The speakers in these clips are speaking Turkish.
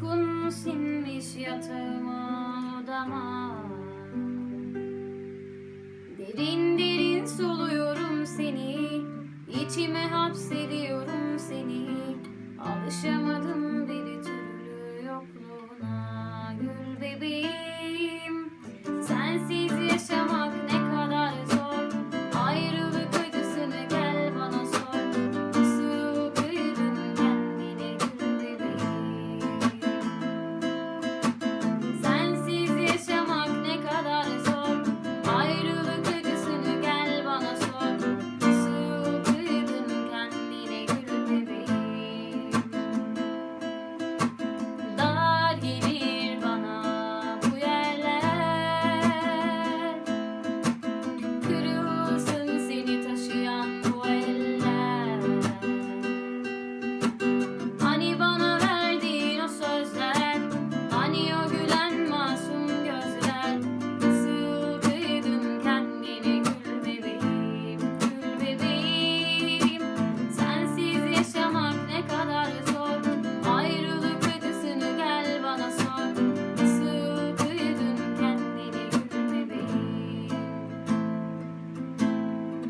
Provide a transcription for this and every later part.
Kokun sinmiş yatağıma odama. Derin derin soluyorum seni. İçime hapsediyorum seni. Alışamadım bir türlü yokluğuna. Gül bebeğim.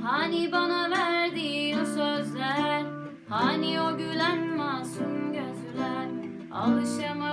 Hani bana verdiğin o sözler? Hani o gülen masum gözler? Alışamam